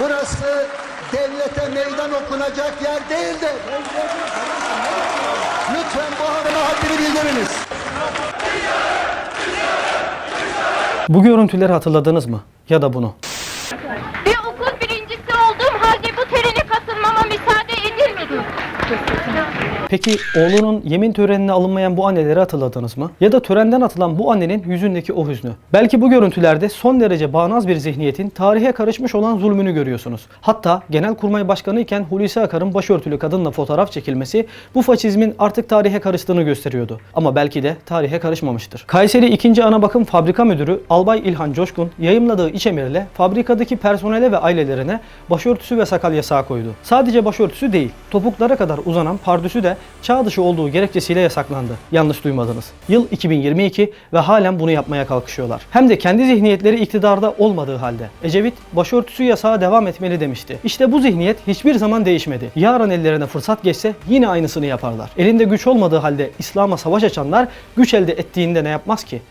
Burası devlete meydan okunacak yer değildir. Lütfen bu hanıma haddini bildiriniz. Bu görüntüleri hatırladınız mı? Ya da bunu. Bir okul Peki oğlunun yemin törenine alınmayan bu anneleri hatırladınız mı? Ya da törenden atılan bu annenin yüzündeki o hüznü. Belki bu görüntülerde son derece bağnaz bir zihniyetin tarihe karışmış olan zulmünü görüyorsunuz. Hatta Genelkurmay Başkanı iken Hulusi Akar'ın başörtülü kadınla fotoğraf çekilmesi bu faşizmin artık tarihe karıştığını gösteriyordu. Ama belki de tarihe karışmamıştır. Kayseri 2. Ana Bakım Fabrika Müdürü Albay İlhan Coşkun yayımladığı iç emirle fabrikadaki personele ve ailelerine başörtüsü ve sakal yasağı koydu. Sadece başörtüsü değil, topuklara kadar uzanan pardüsü de çağ dışı olduğu gerekçesiyle yasaklandı. Yanlış duymadınız. Yıl 2022 ve halen bunu yapmaya kalkışıyorlar. Hem de kendi zihniyetleri iktidarda olmadığı halde. Ecevit başörtüsü yasağa devam etmeli demişti. İşte bu zihniyet hiçbir zaman değişmedi. Yarın ellerine fırsat geçse yine aynısını yaparlar. Elinde güç olmadığı halde İslam'a savaş açanlar güç elde ettiğinde ne yapmaz ki?